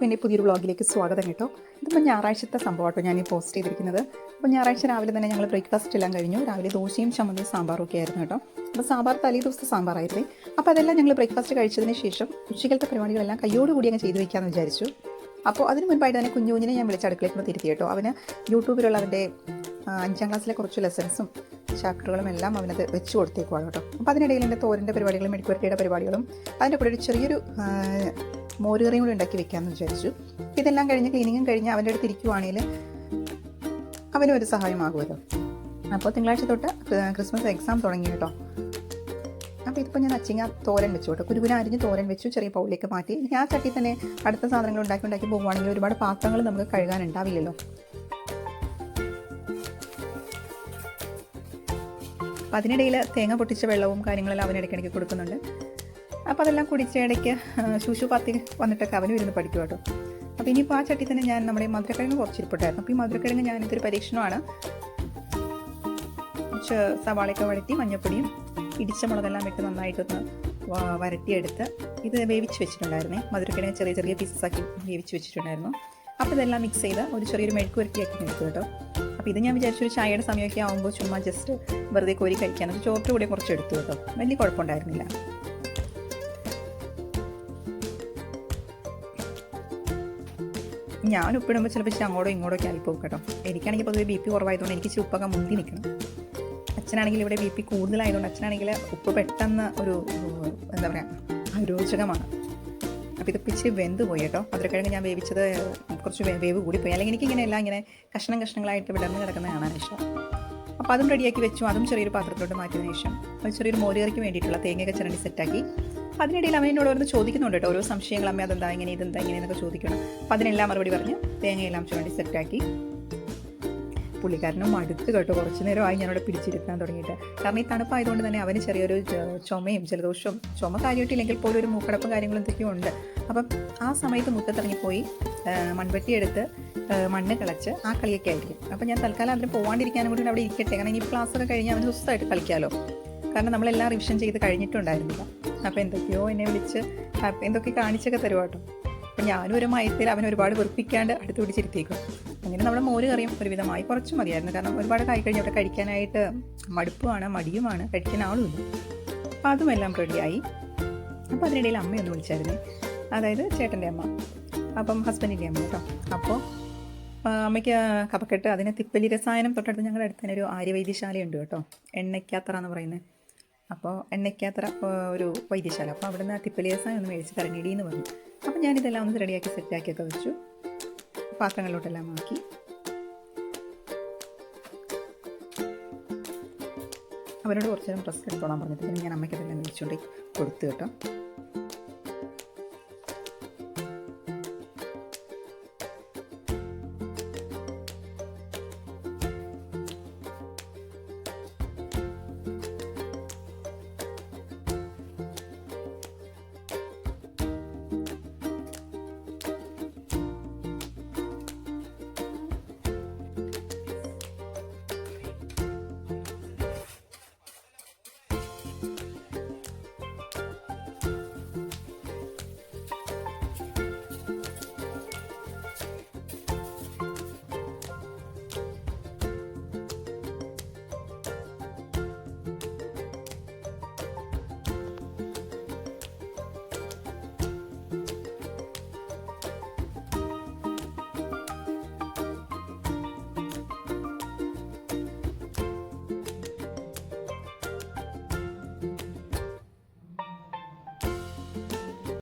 എല്ലാവർക്കും എന്റെ പുതിയൊരു വ്ളോഗിലേക്ക് സ്വാഗതം കേട്ടോ. ഇതിപ്പോൾ ഞായറാഴ്ചത്തെ സംഭവം കേട്ടോ ഞാൻ ഈ പോസ്റ്റ് ചെയ്തിരിക്കുന്നത്. അപ്പോൾ ഞായറാഴ്ച രാവിലെ തന്നെ ഞങ്ങൾ ബ്രേക്ക്ഫാസ്റ്റ് എല്ലാം കഴിഞ്ഞു. രാവിലെ ദോശയും ചമ്മന്തിയും സാമ്പാറും ഒക്കെ ആയിരുന്നു കേട്ടോ. അപ്പോൾ സാമ്പാർ തലേ ദിവസത്തെ സാമ്പാറായിരുന്നേ. അപ്പോൾ അതെല്ലാം ഞങ്ങൾ ബ്രേക്ക്ഫാസ്റ്റ് കഴിച്ചതിന് ശേഷം ഉച്ചകലത്തെ പരിപാടികളെല്ലാം കയ്യോടുകൂടി അങ്ങ് ചെയ്തു വയ്ക്കാമെന്ന് വിചാരിച്ചു. അപ്പോൾ അതിന് മുൻപായിട്ട് തന്നെ കുഞ്ഞു കുഞ്ഞിനെ ഞാൻ വിളിച്ച് അടുക്കളയ്ക്ക് തിരുത്തി കേട്ടോ. അവന് യൂട്യൂബിലുള്ള അവന്റെ അഞ്ചാം ക്ലാസ്സിലെ കുറച്ച് ലെസൺസും ചാപ്റ്ററുകളും എല്ലാം അവനത് വെച്ച് കൊടുത്തേക്കുവാണ് കേട്ടോ. അപ്പോൾ അതിനിടയിൽ എന്റെ തോരന്റെ പരിപാടികളും മെഡിക്കുവരട്ടിയുടെ പരിപാടികളും അതിന്റെ കൂടെ ഒരു ചെറിയൊരു മോരുകറിയും കൂടി ഉണ്ടാക്കി വെക്കാമെന്ന് വിചാരിച്ചു. ഇതെല്ലാം കഴിഞ്ഞ് ക്ലീനിങ്ങും കഴിഞ്ഞ് അവന്റെ അടുത്ത് ഇരിക്കുവാണെങ്കിൽ അവനും ഒരു സഹായമാകുമല്ലോ. അപ്പോൾ തിങ്കളാഴ്ച തൊട്ട് ക്രിസ്മസ് എക്സാം തുടങ്ങി കേട്ടോ. അപ്പോൾ ഇതിപ്പോൾ ഞാൻ അച്ചിങ്ങ തോരൻ വെച്ചു കേട്ടോ. കുരുകുര അരിഞ്ഞ് തോരൻ വെച്ചു ചെറിയ പൗളിലേക്ക് മാറ്റി. ആ ചട്ടി തന്നെ അടുത്ത സാധനങ്ങൾ ഉണ്ടാക്കി ഉണ്ടാക്കി പോകുവാണെങ്കിൽ ഒരുപാട് പാത്രങ്ങൾ നമുക്ക് കഴുകാനുണ്ടാവില്ലല്ലോ അപ്പം അതിനിടയിൽ തേങ്ങ പൊട്ടിച്ച വെള്ളവും കാര്യങ്ങളെല്ലാം അവൻ ഇടയ്ക്കിടയ്ക്ക് കൊടുക്കുന്നുണ്ട്. അപ്പോൾ അതെല്ലാം കുടിച്ച ഇടയ്ക്ക് ശുശു പത്തിൽ പാത്തി വന്നിട്ടൊക്കെ അവന് ഇരുന്ന് പഠിക്കും കേട്ടോ അപ്പോൾ ഇനിയിപ്പോൾ ആ ചട്ടി തന്നെ ഞാൻ നമ്മുടെ മധുരക്കിഴങ്ങ് കുറച്ചിരിപ്പുണ്ടായിരുന്നു അപ്പോൾ ഈ മധുരക്കിഴങ്ങ് ഞാൻ ഞാനിതൊരു പരീക്ഷണമാണ്. കുറച്ച് സവാളയൊക്കെ വഴറ്റി മഞ്ഞപ്പൊടിയും ഇടിച്ച മുളകെല്ലാം ഇട്ട് നന്നായിട്ടൊന്ന് വരട്ടിയെടുത്ത് ഇത് വേവിച്ച് വെച്ചിട്ടുണ്ടായിരുന്നേ. മധുരക്കിഴങ്ങ് ചെറിയ ചെറിയ പീസസ് ആക്കി വേവിച്ച് വെച്ചിട്ടുണ്ടായിരുന്നു. അപ്പോൾ ഇതെല്ലാം മിക്സ് ചെയ്ത് ഒരു ചെറിയൊരു മെഴുക്ക് വരട്ടിയാക്കി എടുത്തു കേട്ടോ. അപ്പോൾ ഇത് ഞാൻ വിചാരിച്ചു ഒരു ചായയുടെ സമയമൊക്കെ ആകുമ്പോൾ ചുമ്മാ ജസ്റ്റ് വെറുതെ കോരി കഴിക്കാൻ. ചോറിന്റെ കൂടെ കുറച്ച് എടുത്തു കേട്ടോ. വലിയ കുഴപ്പമുണ്ടായിരുന്നില്ല. ഞാൻ ഉപ്പിടുമ്പോൾ ചിലപ്പോൾ ഇച്ചിരി അങ്ങോട്ടോ ഇങ്ങോട്ടോ ഒക്കെ ആയിപ്പോകും കേട്ടോ. എനിക്കാണെങ്കിൽ പൊതുവെ ബി പി കുറവായതുകൊണ്ട് എനിക്ക് ഇച്ചിരി ഉപ്പൊക്കെ മുന്തി നിൽക്കണം. അച്ഛനാണെങ്കിൽ ഇവിടെ ബി പി കൂടുതലായതുകൊണ്ട് അച്ഛനാണെങ്കിൽ ഉപ്പ് പെട്ടെന്ന് ഒരു എന്താ പറയുക അരോചകമാണ്. അപ്പോൾ ഇതിപ്പോൾ ഇച്ചിരി വെന്ത് പോയി കേട്ടോ. മധുരക്കിഴങ്ങ് ഞാൻ വേവിച്ചത് കുറച്ച് വേവ് വേവ് കൂടിപ്പോയി. അല്ലെങ്കിൽ എനിക്കിങ്ങനെ എല്ലാം ഇങ്ങനെ കഷ്ണം കഷ്ണങ്ങളായിട്ട് വിടർന്ന് കിടക്കുന്ന കാണാൻ ഇഷ്ടം. അപ്പോൾ അതും റെഡിയാക്കി വെച്ചു. അതും ചെറിയൊരു പാത്രത്തിലോട്ട് മാറ്റിയതിനു ശേഷം. ചെറിയൊരു മോരുകറിക്ക് വേണ്ടിയിട്ടുള്ള തേങ്ങയൊക്കെ ചിരണ്ടി സെറ്റാക്കി അപ്പോൾ അതിനിടയിൽ അമ്മ എന്നോട് ഓരോന്ന് ചോദിക്കുന്നുണ്ട് കേട്ടോ. ഓരോ സംശയങ്ങൾ അമ്മ അതെന്താ ഇങ്ങനെ ഇതെന്താ ഇങ്ങനെ എന്നൊക്കെ ചോദിക്കണം അപ്പോൾ അതിനെല്ലാം മറുപടി പറഞ്ഞ് തേങ്ങയെല്ലാം ചുരണ്ടി സെറ്റാക്കി പുള്ളിക്കാരനും മടുത്ത് കേട്ടോ. കുറച്ച് നേരമായി ഞാനവിടെ പിടിച്ചിരുത്താൻ തുടങ്ങിയിട്ട്. കാരണം ഈ തണുപ്പായതുകൊണ്ട് തന്നെ അവന് ചെറിയൊരു ചുമയും ജലദോഷവും ചുമ കാര്യമായിട്ടില്ലെങ്കിൽ പോലും ഒരു മൂക്കടപ്പ് കാര്യങ്ങളും എന്തൊക്കെയോ ഉണ്ട്. അപ്പം ആ സമയത്ത് മുറ്റത്തിറങ്ങിപ്പോയി മൺവെട്ടിയെടുത്ത് മണ്ണ് കളച്ച് ആ കളിയൊക്കെ ആയിരിക്കും. അപ്പം ഞാൻ തൽക്കാലം അതിന് പോകാണ്ടിരിക്കാനും കൂടി അവിടെ ഇരിക്കട്ടെ. കാരണം ഇനി ക്ലാസ്സൊക്കെ കഴിഞ്ഞാൽ അവന് സ്വസ്ഥമായിട്ട് കളിക്കാമല്ലോ കാരണം നമ്മളെല്ലാം റിവിഷൻ ചെയ്ത് കഴിഞ്ഞിട്ടുണ്ടായിരുന്നില്ല. അപ്പോൾ എന്തൊക്കെയോ എന്നെ വിളിച്ച് എന്തൊക്കെ കാണിച്ചൊക്കെ തരും കേട്ടോ അപ്പം ഞാനും ഒരു മയത്തിൽ അവനെ ഒരുപാട് വെറുപ്പിക്കാണ്ട് അടുത്ത് പിടിച്ചിരുത്തിയേക്കും. അങ്ങനെ നമ്മുടെ മോര് കറിയും ഒരുവിധമായി. കുറച്ച് മതിയായിരുന്നു. കാരണം ഒരുപാട് കായി കഴിഞ്ഞ് അവിടെ കഴിക്കാനായിട്ട് മടുപ്പുമാണ് മടിയുമാണ് കഴിക്കാൻ ആളുമില്ല അപ്പോൾ അതുമെല്ലാം റെഡിയായി അപ്പോൾ അതിനിടയിൽ അമ്മയൊന്ന് വിളിച്ചായിരുന്നു. അതായത് ചേട്ടന്റെ അമ്മ. അപ്പം ഹസ്ബൻഡിന്റെ അമ്മ കേട്ടോ അപ്പോൾ അമ്മയ്ക്ക് കപക്കെട്ട് അതിന് തിപ്പലി രസായനം തൊട്ടടുത്ത് ഞങ്ങളുടെ അടുത്ത് തന്നെ ഒരു ആര്യവൈദ്യശാലയുണ്ട് കേട്ടോ. എണ്ണയ്ക്കാത്തറ എന്ന് പറയുന്നത്. അപ്പോൾ എണ്ണയ്ക്കാത്ര ഒരു വൈദ്യശാല. അപ്പോൾ അവിടെ നിന്ന് തിപ്പലി ഒന്ന് മേടിച്ച് തരണിടി എന്ന് പറഞ്ഞു അപ്പോൾ ഞാനിതെല്ലാം ഒന്ന് റെഡിയാക്കി സെറ്റാക്കിയൊക്കെ വെച്ചു. പാത്രങ്ങളിലോട്ടെല്ലാം ആക്കി. അവരോട് കുറച്ച് നേരം റെസ്റ്റ് എടുത്തോളാൻ പറഞ്ഞിട്ട് ഞാൻ അമ്മയ്ക്ക് അതെല്ലാം വിളിച്ചുകൊണ്ട് കൊടുത്തു കേട്ടോ.